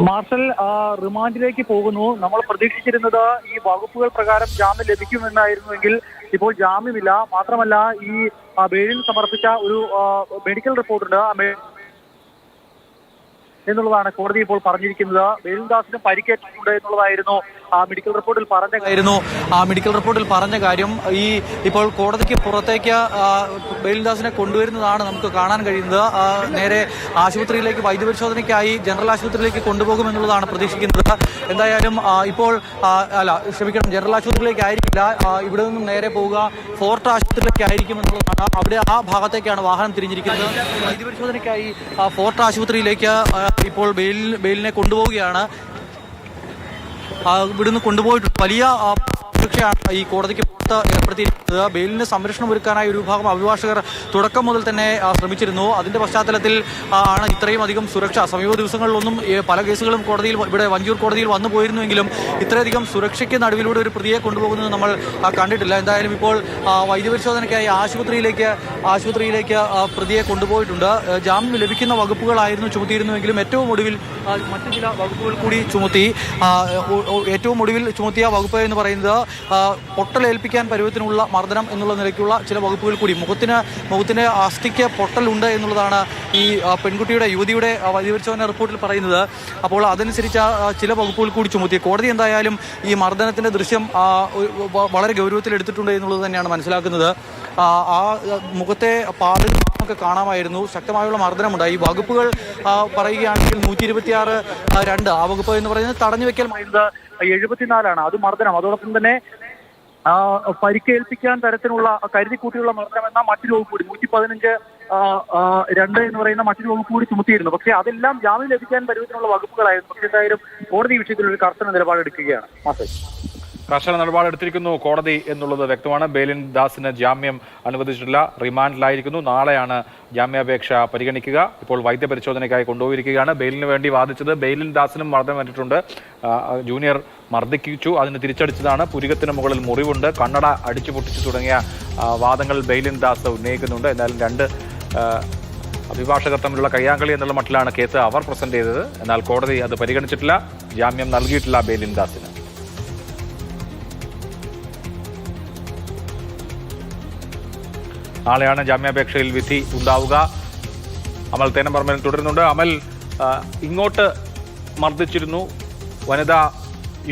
Marshal റിമാൻഡിലേക്ക് പോകുന്നു. നമ്മൾ പ്രതീക്ഷിച്ചിരുന്നത് ഈ വകുപ്പുകൾ പ്രകാരം ജാമ്യം ലഭിക്കുമെന്നായിരുന്നുവെങ്കിൽ ഇപ്പോൾ ജാമ്യമില്ല. മാത്രമല്ല ഈ ആ, ബെയിലിൽ സമർപ്പിച്ച ഒരു മെഡിക്കൽ റിപ്പോർട്ടുണ്ട്. ആ എന്നുള്ളതാണ് കോടതി ഇപ്പോൾ പറഞ്ഞിരിക്കുന്നത്. വേലുദാസിന് പരിക്കേറ്റിട്ടുണ്ട് എന്നുള്ളതായിരുന്നു ആ മെഡിക്കൽ റിപ്പോർട്ടിൽ പറഞ്ഞ കാര്യം. ആ മെഡിക്കൽ റിപ്പോർട്ടിൽ പറഞ്ഞ കാര്യം ഈ ഇപ്പോൾ കോടതിക്ക് പുറത്തേക്ക് വേലുദാസിനെ കൊണ്ടുവരുന്നതാണ് നമുക്ക് കാണാൻ കഴിയുന്നത്. നേരെ ആശുപത്രിയിലേക്ക് വൈദ്യപരിശോധനയ്ക്കായി ജനറൽ ആശുപത്രിയിലേക്ക് കൊണ്ടുപോകുമെന്നുള്ളതാണ് പ്രതീക്ഷിക്കുന്നത്. എന്തായാലും ഇപ്പോൾ അല്ല ക്ഷമിക്കണം ജനറൽ ആശുപത്രിയിലേക്ക് ആയിരിക്കില്ല. ഇവിടെ നിന്നും നേരെ പോവുക ഫോർട്ട് ആശുപത്രിയിലേക്ക് ആയിരിക്കും എന്നുള്ളതാണ്. അവിടെ ആ ഭാഗത്തേക്കാണ് വാഹനം തിരിഞ്ഞിരിക്കുന്നത്. വൈദ്യപരിശോധനയ്ക്കായി ഫോർട്ട് ആശുപത്രിയിലേക്ക് ഇപ്പോൾ ബെയിൽ ബെയിലിനെ കൊണ്ടുപോവുകയാണ്. ഇവിടുന്ന് കൊണ്ടുപോയിട്ട് വലിയ സുരക്ഷയാണ് ഈ കോടതിക്ക് പുറത്ത് ഏർപ്പെടുത്തിയിരുന്നത് ബെയിലിന് സംരക്ഷണം ഒരുക്കാനായി ഒരു വിഭാഗം അഭിഭാഷകർ തുടക്കം മുതൽ തന്നെ ശ്രമിച്ചിരുന്നു. അതിന്റെ പശ്ചാത്തലത്തിൽ ആണ് ഇത്രയും അധികം സുരക്ഷ. സമീപ ദിവസങ്ങളിലൊന്നും പല കേസുകളും കോടതിയിൽ ഇവിടെ വഞ്ചൂർ കോടതിയിൽ വന്നു പോയിരുന്നുവെങ്കിലും ഇത്രയധികം സുരക്ഷയ്ക്ക് നടുവിലൂടെ ഒരു പ്രതിയെ കൊണ്ടുപോകുന്നത് നമ്മൾ കണ്ടിട്ടില്ല. എന്തായാലും ഇപ്പോൾ വൈദ്യപരിശോധനയ്ക്കായി ആശുപത്രിയിലേക്ക് ആശുപത്രിയിലേക്ക് പ്രതിയെ കൊണ്ടുപോയിട്ടുണ്ട്. ജാമ്യം ലഭിക്കുന്ന വകുപ്പുകളായിരുന്നു ചുമത്തിയിരുന്നുവെങ്കിലും ഏറ്റവും ഒടുവിൽ മറ്റു ചില വകുപ്പുകൾ കൂടി ചുമത്തി ഏറ്റവും ഒടുവിൽ ചുമത്തിയ വകുപ്പ് എന്ന് പറയുന്നത് ആ, പൊട്ടലേൽപ്പിക്കാൻ പരുവത്തിനുള്ള മർദ്ദനം എന്നുള്ള നിലയ്ക്കുള്ള ചില വകുപ്പുകൾ കൂടി. മുഖത്തിന് മുഖത്തിന് അസ്ഥിക്ക് പൊട്ടലുണ്ട് എന്നുള്ളതാണ് ഈ പെൺകുട്ടിയുടെ യുവതിയുടെ ആ, റിപ്പോർട്ടിൽ പറയുന്നത്. അപ്പോൾ അതനുസരിച്ച് ചില വകുപ്പുകൾ കൂടി ചുമത്തി. കോടതി എന്തായാലും ഈ മർദ്ദനത്തിന്റെ ദൃശ്യം വളരെ ഗൗരവത്തിൽ എടുത്തിട്ടുണ്ട് എന്നുള്ളത് തന്നെയാണ് മനസ്സിലാക്കുന്നത്. ആ, മുഖത്തെ പാടുകൾ ഒക്കെ കാണാമായിരുന്നു. ശക്തമായുള്ള മർദ്ദനമുണ്ടായി. ഈ വകുപ്പുകൾ പറയുകയാണെങ്കിൽ നൂറ്റി ഇരുപത്തിയാറ് രണ്ട്. ആ വകുപ്പ് എന്ന് പറയുന്നത് തടഞ്ഞു വെക്കൽ പറയുന്നത് എഴുപത്തിനാലാണ്. അത് മർദ്ദനം. അതോടൊപ്പം തന്നെ പരിക്കേൽപ്പിക്കാൻ തരത്തിലുള്ള കരുതിക്കൂട്ടിയുള്ള മർദ്ദനം എന്ന മറ്റൊരു വകുപ്പ് കൂടി നൂറ്റി പതിനഞ്ച് രണ്ട് എന്ന് പറയുന്ന മറ്റൊരു വകുപ്പ് കൂടി ചുമത്തിയിരുന്നു. പക്ഷേ അതെല്ലാം ജാമ്യം ലഭിക്കാൻ പരുവത്തിനുള്ള വകുപ്പുകളായിരുന്നു. പക്ഷേ എന്തായാലും കോടതി വിഷയത്തിൽ ഒരു കർശന നിലപാടെടുക്കുകയാണ്. മാസേ കർശന നിലപാടെടുത്തിരിക്കുന്നു കോടതി എന്നുള്ളത് വ്യക്തമാണ്. ബെയിലിൻ ദാസിന് ജാമ്യം അനുവദിച്ചിട്ടില്ല. റിമാൻഡിലായിരിക്കുന്നു. നാളെയാണ് ജാമ്യാപേക്ഷ പരിഗണിക്കുക. ഇപ്പോൾ വൈദ്യപരിശോധനയ്ക്കായി കൊണ്ടുപോയിരിക്കുകയാണ്. ബെയിലിന് വേണ്ടി വാദിച്ചത് ബെയിലിൻ ദാസിനും മർദ്ദം വന്നിട്ടുണ്ട് ജൂനിയർ മർദ്ദിക്കിച്ചു അതിന് തിരിച്ചടിച്ചതാണ്. പുരികത്തിന് മുകളിൽ മുറിവുണ്ട്. കണ്ണട അടിച്ചു പൊട്ടിച്ചു തുടങ്ങിയ വാദങ്ങൾ ബെയിലിൻ ദാസ് ഉന്നയിക്കുന്നുണ്ട്. എന്നാലും രണ്ട് അഭിഭാഷകർ തമ്മിലുള്ള കയ്യാങ്കളി എന്നുള്ള മട്ടിലാണ് കേസ് അവർ പ്രസന്റ് ചെയ്തത്. എന്നാൽ കോടതി അത് പരിഗണിച്ചിട്ടില്ല. ജാമ്യം നൽകിയിട്ടില്ല ബെയിലിൻ ദാസിന്. നാളെയാണ് ജാമ്യാപേക്ഷയിൽ വിധി ഉണ്ടാവുക. അമൽ തേനമ്പറമ്പിൽ തുടരുന്നുണ്ട്. അമൽ ഇങ്ങോട്ട് മർദ്ദിച്ചിരുന്നു. വനിതാ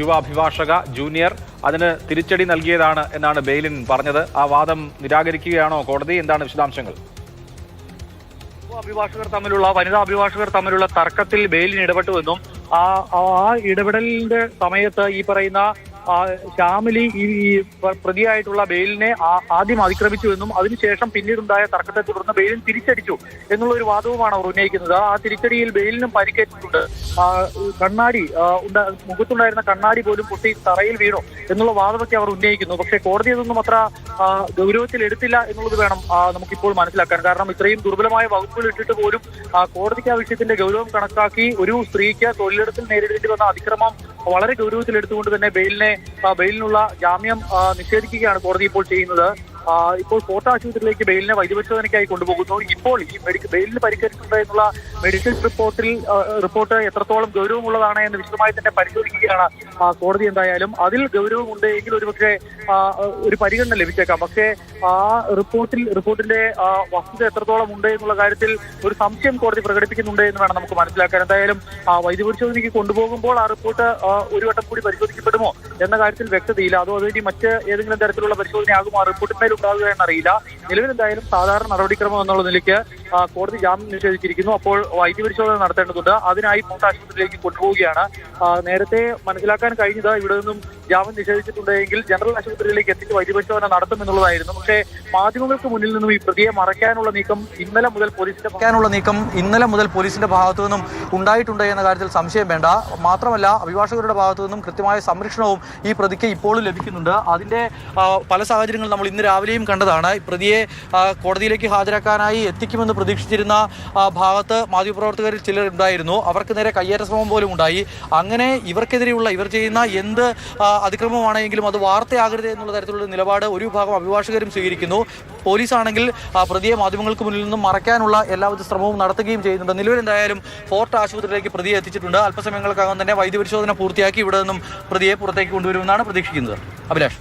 യുവ അഭിഭാഷക ജൂനിയർ അതിന് തിരിച്ചടി നൽകിയതാണ് എന്നാണ് ബെയിലിൻ പറഞ്ഞത്. ആ വാദം നിരാകരിക്കുകയാണോ കോടതി? എന്താണ് വിശദാംശങ്ങൾ? അഭിഭാഷകർ തമ്മിലുള്ള വനിതാ അഭിഭാഷകർ തമ്മിലുള്ള തർക്കത്തിൽ ബെയിലിന് ഇടപെട്ടുവെന്നും ആ ആ ഇടപെടലിന്റെ സമയത്ത് ഈ പറയുന്ന ശ്യാമിലി ഈ പ്രതിയായിട്ടുള്ള ബെയിലിനെ ആദ്യം അതിക്രമിച്ചു എന്നും അതിനുശേഷം പിന്നീടുണ്ടായ തർക്കത്തെ തുടർന്ന് ബെയിലിൻ തിരിച്ചടിച്ചു എന്നുള്ള ഒരു വാദവുമാണ് അവർ ഉന്നയിക്കുന്നത്. ആ തിരിച്ചടിയിൽ ബെയിലിനും പരിക്കേറ്റിട്ടുണ്ട്. കണ്ണാടി മുഖത്തുണ്ടായിരുന്ന കണ്ണാടി പോലും പൊട്ടി തറയിൽ വീണു എന്നുള്ള വാദമൊക്കെ അവർ ഉന്നയിക്കുന്നു. പക്ഷേ കോടതി അതൊന്നും അത്ര ഗൗരവത്തിൽ എടുത്തില്ല എന്നുള്ളത് വേണം നമുക്കിപ്പോൾ മനസ്സിലാക്കാൻ. കാരണം ഇത്രയും ദുർബലമായ വകുപ്പുകൾ ഇട്ടിട്ട് പോലും കോടതിക്ക് ആ വിഷയത്തിന്റെ ഗൗരവം കണക്കാക്കി ഒരു സ്ത്രീക്ക് തൊഴിലിടത്തിൽ നേരിടേണ്ടി വന്ന അതിക്രമം വളരെ ഗൗരവത്തിൽ എടുത്തുകൊണ്ട് തന്നെ ബെയിലിനെ ബെയിലിനുള്ള ജാമ്യം നിഷേധിക്കുകയാണ് കോടതി ഇപ്പോൾ ചെയ്യുന്നത്. ഇപ്പോൾ കോട്ട ആശുപത്രിയിലേക്ക് ബെയിലിനെ വൈദ്യപരിശോധനയ്ക്കായി കൊണ്ടുപോകുന്നു. ഇപ്പോൾ ഈ മെഡിക്കൽ ബെയിലിന് പരിക്കേറ്റിട്ടുണ്ട് മെഡിക്കൽ റിപ്പോർട്ടിൽ റിപ്പോർട്ട് എത്രത്തോളം ഗൗരവമുള്ളതാണ് എന്ന് വിശദമായി തന്നെ പരിശോധിക്കുകയാണ് കോടതി എന്തായാലും. അതിൽ ഗൗരവമുണ്ട് എങ്കിൽ ഒരുപക്ഷെ ഒരു പരിഗണന ലഭിച്ചേക്കാം. പക്ഷേ ആ റിപ്പോർട്ടിൽ റിപ്പോർട്ടിന്റെ വസ്തുത എത്രത്തോളം ഉണ്ട് എന്നുള്ള കാര്യത്തിൽ ഒരു സംശയം കോടതി പ്രകടിപ്പിക്കുന്നുണ്ട് എന്ന് വേണം നമുക്ക് മനസ്സിലാക്കാൻ. എന്തായാലും വൈദ്യപരിശോധനയ്ക്ക് കൊണ്ടുപോകുമ്പോൾ ആ റിപ്പോർട്ട് ഒരു വട്ടം കൂടി പരിശോധിക്കപ്പെടുമോ എന്ന കാര്യത്തിൽ വ്യക്തതയില്ല. അതോ അതുവഴി മറ്റ് ഏതെങ്കിലും തരത്തിലുള്ള പരിശോധനയാകുമോ ആ റിപ്പോർട്ടിന്മേൽ ഉണ്ടാവുക എന്നറിയില്ല നിലവിൽ എന്തായാലും സാധാരണ നടപടിക്രമം എന്നുള്ള നിലയ്ക്ക് കോടതി ജാമ്യം നിഷേധിച്ചിരിക്കുന്നു. അപ്പോൾ വൈദ്യപരിശോധന നടത്തേണ്ടതുണ്ട്. അതിനായി കോട്ട ആശുപത്രിയിലേക്ക് കൊണ്ടുപോവുകയാണ്. നേരത്തെ മനസ്സിലാക്കാൻ കഴിഞ്ഞത് ഇവിടെ നിന്നും ജാമ്യം നിഷേധിച്ചിട്ടുണ്ടെങ്കിൽ ജനറൽ ആശുപത്രിയിലേക്ക് എത്തിച്ച് വൈദ്യപരിശോധന നടത്തുമെന്നുള്ളതായിരുന്നു പക്ഷേ മാധ്യമങ്ങൾക്ക് മുന്നിൽ നിന്നും ഈ പ്രതിയെ മറയ്ക്കാനുള്ള നീക്കം ഇന്നലെ മുതൽ പോലീസിന്റെ മറയ്ക്കാനുള്ള നീക്കം ഇന്നലെ മുതൽ പോലീസിന്റെ ഭാഗത്തു നിന്നും ഉണ്ടായിട്ടുണ്ട് എന്ന കാര്യത്തിൽ സംശയം വേണ്ട. മാത്രമല്ല അഭിഭാഷകരുടെ ഭാഗത്തു നിന്നും കൃത്യമായ സംരക്ഷണവും ഈ പ്രതിക്ക് ഇപ്പോഴും ലഭിക്കുന്നുണ്ട്. അതിന്റെ പല സാഹചര്യങ്ങളും നമ്മൾ ഇന്ന് രാവിലെയും കണ്ടതാണ്. പ്രതിയെ കോടതിയിലേക്ക് ഹാജരാക്കാനായി എത്തിക്കുമെന്ന് പ്രതീക്ഷിച്ചിരുന്ന ഭാഗത്ത് മാധ്യമപ്രവർത്തകരിൽ ചിലർ ഉണ്ടായിരുന്നു. അവർക്ക് നേരെ കയ്യേറ്റ ശ്രമം പോലും ഉണ്ടായി. അങ്ങനെ ഇവർക്കെതിരെയുള്ള ഇവർ ചെയ്യുന്ന എന്ത് അതിക്രമമാണെങ്കിലും അത് വാർത്തയാകരുത് എന്നുള്ള തരത്തിലുള്ള നിലപാട് ഒരു വിഭാഗം അഭിഭാഷകരും സ്വീകരിക്കുന്നു. പോലീസാണെങ്കിൽ പ്രതിയെ മാധ്യമങ്ങൾക്ക് മുന്നിൽ നിന്നും മറയ്ക്കാനുള്ള എല്ലാവിധ ശ്രമവും നടത്തുകയും ചെയ്യുന്നുണ്ട്. നിലവിൽ എന്തായാലും ഫോർട്ട് ആശുപത്രിയിലേക്ക് പ്രതിയെ എത്തിച്ചിട്ടുണ്ട്. അല്പസമയങ്ങൾക്കകം തന്നെ വൈദ്യപരിശോധന പൂർത്തിയാക്കി ഇവിടെ നിന്നും പ്രതിയെ പുറത്തേക്ക് കൊണ്ടുവരുമെന്നാണ് പ്രതീക്ഷിക്കുന്നത്. അഭിലാഷ്.